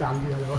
สามเดือนแล้ว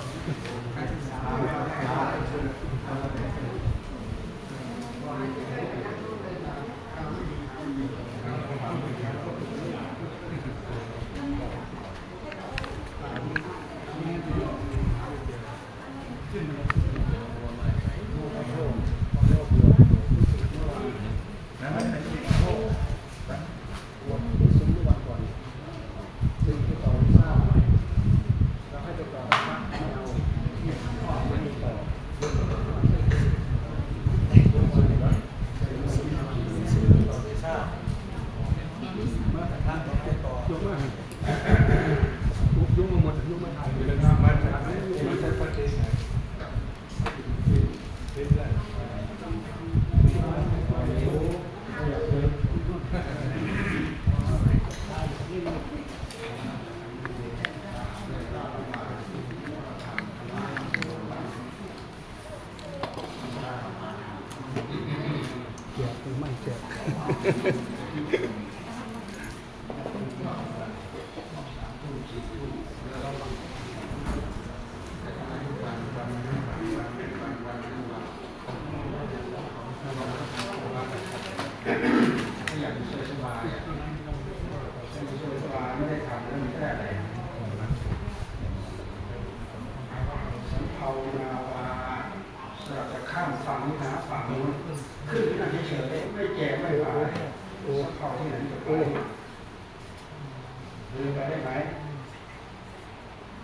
เรือไปได้ไหม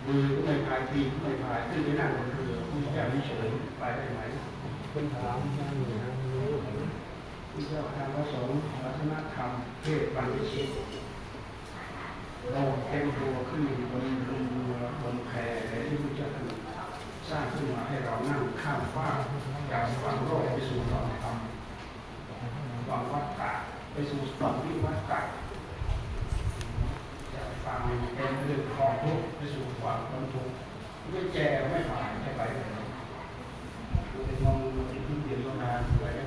มือก็ไม่พายปีก็ไม่พายขึ้นไปนั่งบนเรือผู้เจ้าวิเฉยไปได้ไหมคุณถามท่านหนึ่งนะผู้เจ้าทางพระสงฆ์วัฒนธรรมเทศบัณฑิตเราเต็มตัวขึ้นบนเรือบนแพที่ผู้เจ้าสร้างขึ้นมาให้เรานั่งข้ามฟ้าจากฝั่งโลกไปสู่ฝั่งธรรมฝั่งวัดตะไปสู่ฝั่งวิวัดตะ เป็นเรื่องของทุกข์ไปสู่ความพ้นทุกข์ไม่แจไม่หายไม่ไปเลยเป็นมองจิตที่เดียวเท่านั้น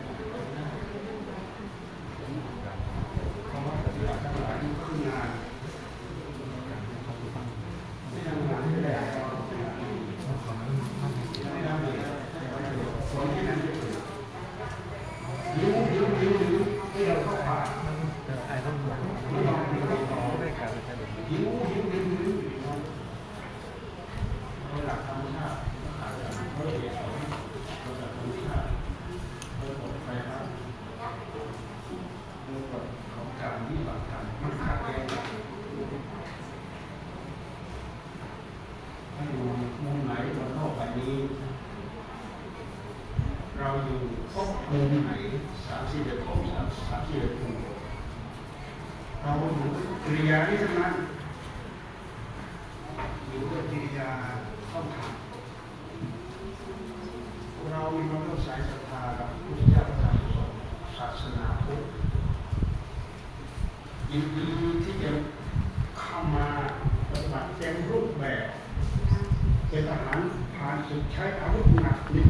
เรามีความเลื่อมใสศรัทธากับพุทธเจ้าประธานสงฆ์ศาสนาพุทธยินดีที่จะเข้ามาปฏิบัติเต็มรูปแบบเป็นทหารผ่านศึกใช้อาวุธหนักนิด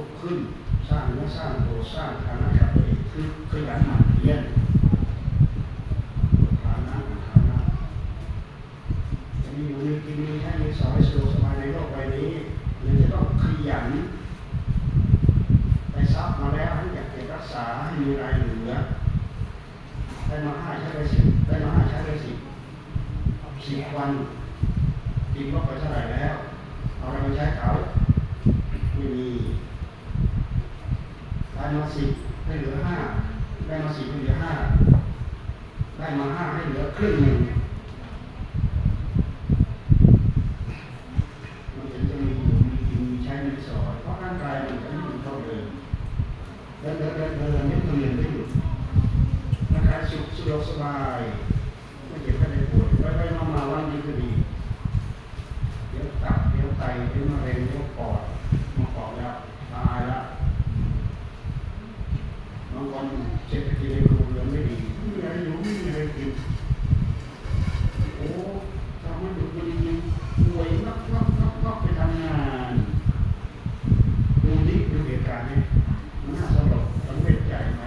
ลุกขึ้น สร้างเนื้อสร้างตัวสร้างฐานะกับตัวเองคือขยันหมั่นเพียรฐานะฐานะจะมีอยู่ในกินมีใช้มีสอยสะดวยในโลกใบนี้หรือจะต้องขยันไปทรัพย์มาแล้วให้อยากเก็บรักษาให้มีรายเหลือได้มาห้าใช้ไปสิบได้มาห้าใช้ไปสิบสิบวันกินก็ไปเท่าไหร่แล้วเอาอะไรมาใช้เขาไม่มีได้ มาสิบให้เหลือห้าได้มาสิบให้เหลือห้าได้มาห้าให้เหลือครึ่งหนึ่ง มันถึงจะมีอยู่มีกินมีใช้มีสอยเพราะร่างกายมันจะไม่อยู่เท่าเดิมเดินเดินเดินเดินไม่เรียนไม่หยุดร่างกายสุขสะดวกสบายไม่เจ็บไม่ได้ป่วยไปไปมามาวันนี้ก็ดีเดี๋ยวตับเดี๋ยวไตเดี๋ยวมะเร็งเดี๋ยวปอดมาปอดแล้วตายแล้วบางคนเศรษฐกิจในครัวเรือนไม่ดีไม่มีอะไรอยู่ไม่มีอะไรกิน โอ้ทำให้ดูดีป่วยนักนักนักนักไปทำงานดูดิดูเหตุการณ์นี้มันน่าสลดสังเวชใจไหม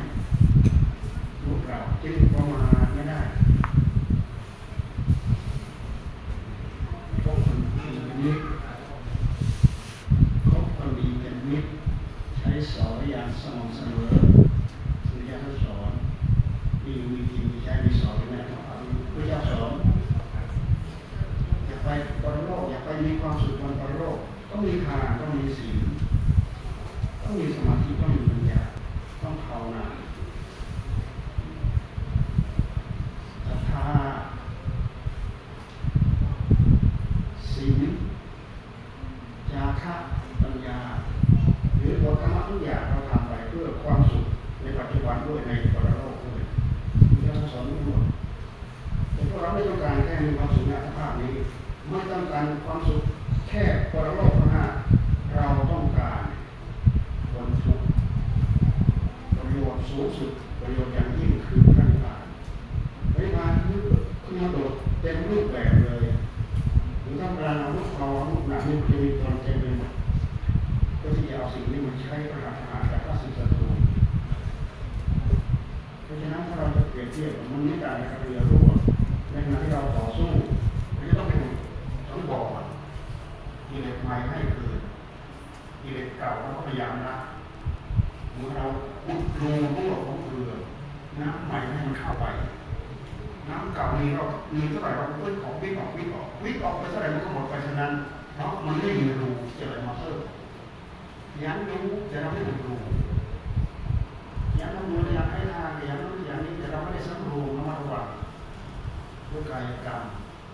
ลูกเราจึงประมาทไม่ได้พบคนดีเป็นมิตรพบคนดีเป็นมิตรใช้สอนอย่างสม่ำเสมอสุริยะท่านสอนมีมีกินมีใช้มีสอนไม่ได้ของพระเจ้าสอน อยากไปปรโลกอยากไปมีความสุขบนปรโลกต้องมีทานต้องมีศีลต้องมีสมาธิต้องมีปัญญาต้องภาวนาศรัทธาศีลจาคะปัญญา หรือบทธรรมะทุกอย่างเราทำไปเพื่อความสุขในปัจจุบันด้วยในปรโลกด้วยพระเจ้าสอนทั้งหมด แต่พวกเราไม่ต้องการแความสุขในสภาพนี้ ไม่ต้องการความสุขแค่ปรโลกข้างหน้าเราต้องการความสุขประโยชน์สูงสุด กิเลสใหม่ให้เกิดกิเลสเก่าเราก็พยายามละเมื่อเราอุดรูรั่วของเรือน้ำใหม่ให้มันเข้าไป น้ำเก่ามีเรามีเท่าไหร่เราวิ่งออกวิ่งออกวิ่งออกวิ่งออกไปเท่าไหร่มันก็หมดไปฉะนั้น เพราะมันไม่มีรูจะอะไรมาเพิ่มยันรู้แต่เราไม่มีรูย่างนั้นมืออย่างให้ทานอย่างนั้นย่างนี้แต่เราไม่ได้สำรวมระมัดระวังด้วยกายกรรม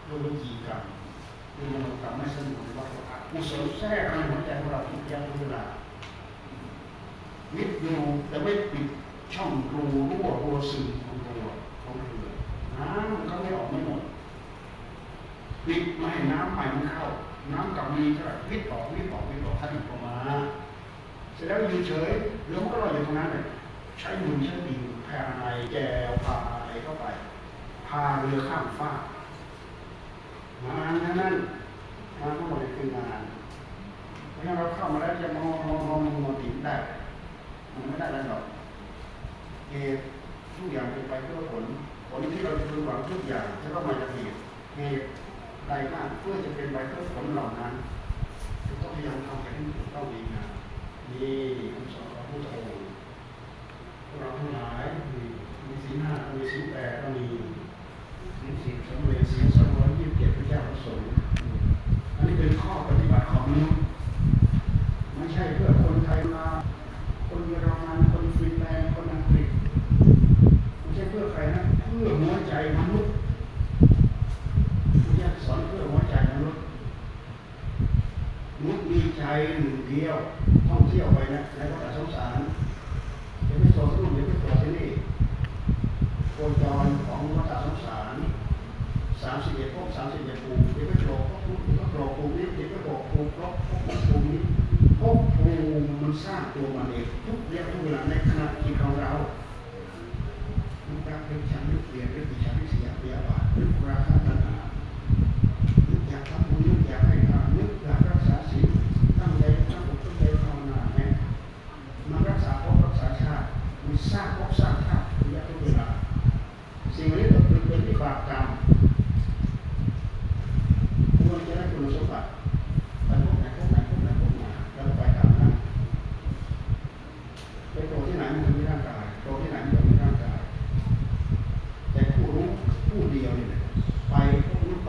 ด้วยวิจีกรรม ด้วยมโนกรรมไม่สนุกระมัดระวังกุศลแทรกในหัวใจของเราทุกอย่างเวลาวิทยูแต่ไม่ปิดช่องรูรั่วรั่วซึมของตัวของเรือน้ำมันก็ไม่ออกไม่หมดปิดไม่ให้น้ำใหม่มันเข้า น้ำกับมีก็วิทออกวิทออกวิทออกถ้าติดออกมาเสร็จแล้วอยู่เฉยเรือมันก็ลอยอยู่ตรงนั้นเลยใช้มือใช้ปีกแผ่อะไรแจวพาอะไรเข้าไป พาเรือข้ามฟาก งานนั้นนั่นงานทั้งหมดคืองานเพราะฉะนั้นเราเข้ามาแล้วจะมองมองมองมองติดได้ มันไม่ได้แล้วหรอกเหตุทุกอย่างเป็นไปเพื่อผล ผลที่เราจะพึงหวังทุกอย่างจะต้องมาจากเหตุเหตุใดมากเพื่อจะเป็นไปเพื่อผลเหล่านั้นต้องพยายามทำให้ถูกต้องดีงามนี่คำสอนของพระพุทธองค์พวกเราทั้งหลายมีมีศีลห้ามีศีลแปดก็มี สิบสำเร็จศีลสองร้อยยี่สิบเจ็ดพระเจ้าประสงค์อันนี้เป็นข้อปฏิบัติของมนุษย์ไม่ใช่เพื่อคนไทยมา คนเยอรมันคนฟินแลนด์คน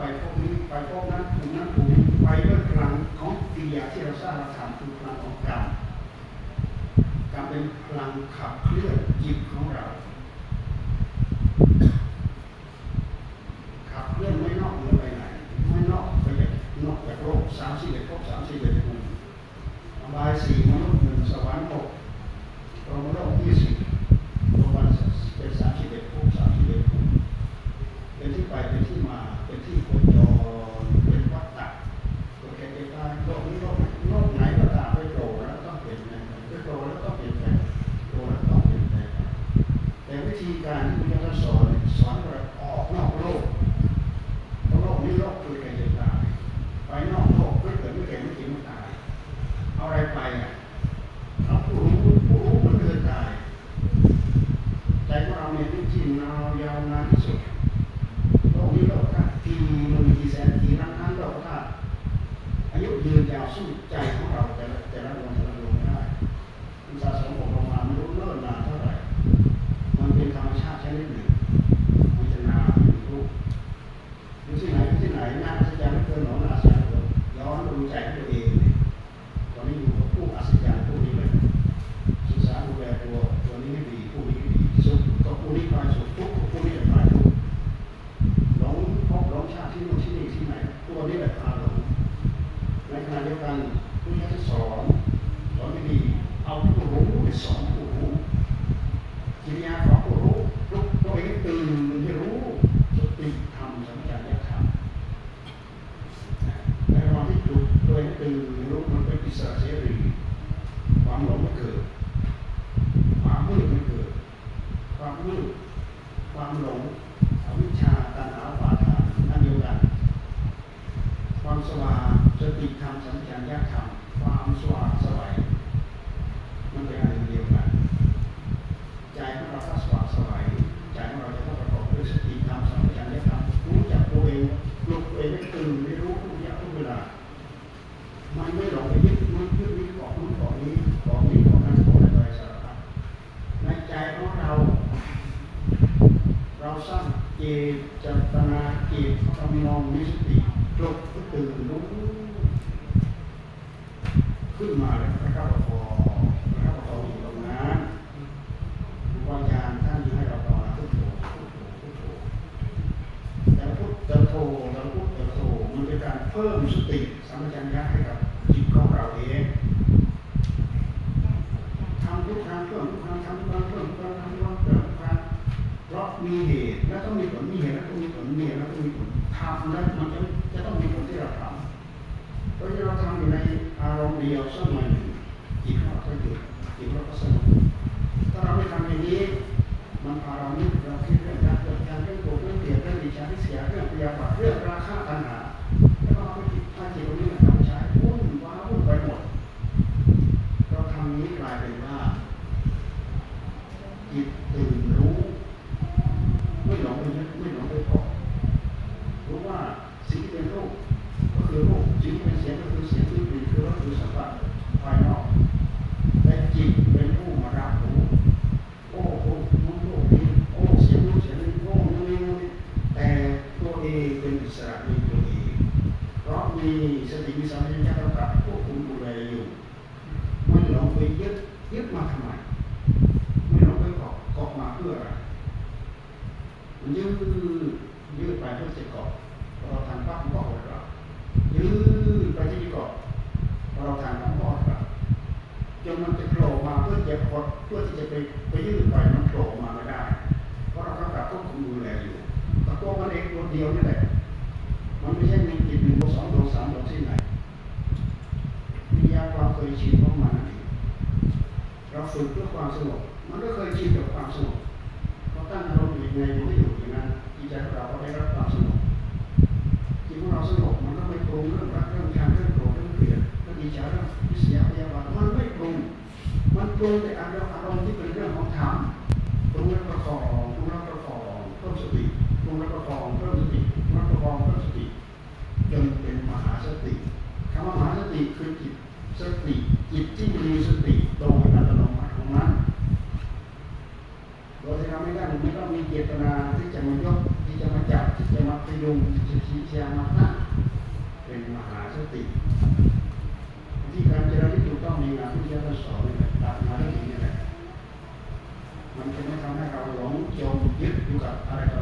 ไปพวกนี้ไปพวกนั้นถูกนั้นถูกไปด้วยพลังของปิยาที่เราสร้างเราทำคือพลังของกรรมกรรมเป็นพลังขับเคลื่อน สู้ใจของเราแต่ละแต่ละวัน เพิ่มสติสัมปชัญญะให้กับจิตของเราเองทำทุกครั้งเพิ่มทุกครั้งทำทุกครั้งเพิ่มทุกครั้งทำทุกคงเพิ่มรเพราะมีเหตุแล้วต้องมีผลมีเหตุแล้วต้องมีผลมีเหตุแล้วต้องมีผลทำแล้วมันจะจะต้องมีผลที่เราทำเพราะที่เราทำอยู่ในอารมณ์เดียวสักหนึ่งจิตของเราก็หยุดจิตเราก็สงบถ้าเราไม่ทำอย่างนี้มันพาเรานี่เราคิดเรื่องการเกิดการเรื่องโกรธเรื่องเกลียดเรื่องดิฉันเสียเรื่องพยาบาทเรื่องราคะตัณหา พราะมีสติมีสัมผัสจะกำกับควบคุมดูแลอยู่มันหลงไปยึดยึดมาทำไมไม่หลงไปเกาะเกาะมาเพื่ออะไรมันยืดยืดไปเพื่อจะเกาะเราทำปั๊บมันก็หดเรายืดไปที่เกาะเราทำปั๊บก็หดเราจนมันจะโผล่มาเพื่อจะหดเพื่อที่จะไปไปยืดไป ความสงบมันก็เคยชินกับความสงบพอตั้งอารมณ์อยู่ในมันก็อยู่อย่างนั้นจิตใจของเราก็ได้รับความสงบจิตของเราสงบมันก็ไม่ปรุงเรื่องรักเรื่องชังเรื่องโกรธเรื่องเกลียดเรื่องอิจฉาเรื่องวิเสียพยาบาทมันไม่ปรุงมันปรุงแต่อารมณ์อารมณ์ที่เป็นเรื่องของธรรมปรุงแล้วประคองปรุงแล้วประคองเพิ่มสติปรุงแล้วประคองเพิ่มสติปรุงแล้วประคองเพิ่มสติจนเป็นมหาสติคำว่ามหาสติคือจิตสติจิตที่มีสติโดยอัตโนมัติ ของมันโดยที่เราไม่ได้ไม่ต้องมีเจตนาที่จะมายกที่จะมาจับที่จะมาพยุงที่จะชี้แจงมาตั้งเป็นมหาสติที่การเจริญที่ถูกต้องมีงานที่เจ้าสอนนี่แบบตามมาเรื่องนี้นี่แหละมันจะไม่ทำให้เราหลงจมยึดอยู่กับอะไรต่อ